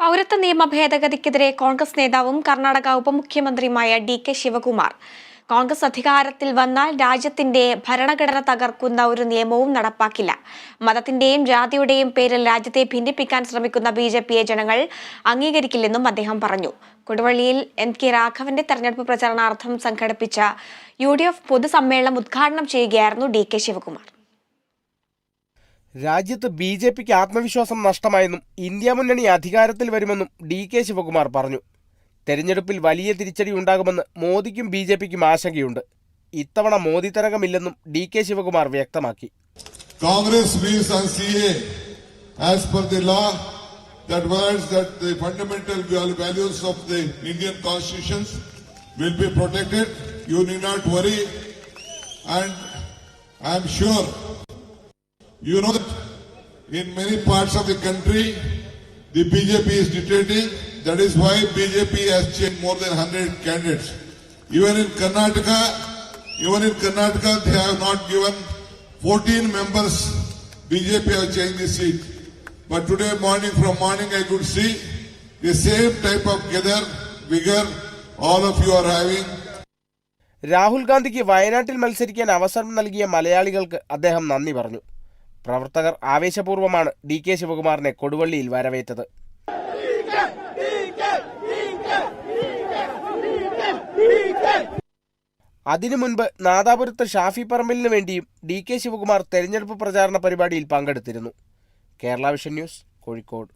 പൗരത്വ നിയമ ഭേദഗതിക്കെതിരെ കോൺഗ്രസ് നേതാവും കർണാടക ഉപമുഖ്യമന്ത്രിയുമായ ഡി കെ ശിവകുമാർ. കോൺഗ്രസ് അധികാരത്തിൽ വന്നാൽ രാജ്യത്തിന്റെ ഭരണഘടന തകർക്കുന്ന ഒരു നിയമവും നടപ്പാക്കില്ല. മതത്തിന്റെയും ജാതിയുടെയും പേരിൽ രാജ്യത്തെ ഭിന്നിപ്പിക്കാൻ ശ്രമിക്കുന്ന ബി ജനങ്ങൾ അംഗീകരിക്കില്ലെന്നും അദ്ദേഹം പറഞ്ഞു. കൊടുവള്ളിയിൽ എൻ കെ രാഘവന്റെ തെരഞ്ഞെടുപ്പ് പ്രചരണാർത്ഥം സംഘടിപ്പിച്ച യു ഡി എഫ് പൊതുസമ്മേളനം ഉദ്ഘാടനം ചെയ്യുകയായിരുന്നു ഡി കെ ശിവകുമാർ. രാജ്യത്ത് ബി ജെ പിക്ക് ആത്മവിശ്വാസം നഷ്ടമായെന്നും ഇന്ത്യ മുന്നണി അധികാരത്തിൽ വരുമെന്നും ഡി കെ ശിവകുമാർ പറഞ്ഞു. തെരഞ്ഞെടുപ്പിൽ വലിയ തിരിച്ചടി ഉണ്ടാകുമെന്ന് മോദിക്കും ബി ജെ പിക്കും ആശങ്കയുണ്ട്. ഇത്തവണ മോദി തരകമില്ലെന്നും ഡി കെ ശിവകുമാർ വ്യക്തമാക്കി. Congress and I am sure you know that in many parts of the country the BJP is dictating. That is why BJP has changed more than 100 candidates. Even in Karnataka, even in Karnataka, they have not given 14 members. BJP has changed the seat. But today morning, from morning, I could see the same type of gather, vigor all of you are having. Rahul ഗാന്ധിക്ക് വയനാട്ടിൽ മത്സരിക്കാൻ അവസരം നൽകിയ മലയാളികൾക്ക് അദ്ദേഹം നന്ദി പറഞ്ഞു പ്രവർത്തകർ ആവേശപൂർവമാണ് ഡി കെ ശിവകുമാറിനെ കൊടുവള്ളിയിൽ വരവേറ്റത്. അതിനു മുൻപ് നാദാപുരത്ത് ഷാഫി പറമ്പലിന് വേണ്ടിയും ഡി കെ ശിവകുമാർ തെരഞ്ഞെടുപ്പ് പ്രചാരണ പരിപാടിയിൽ പങ്കെടുത്തിരുന്നു. Kerala vision news Kozhikode.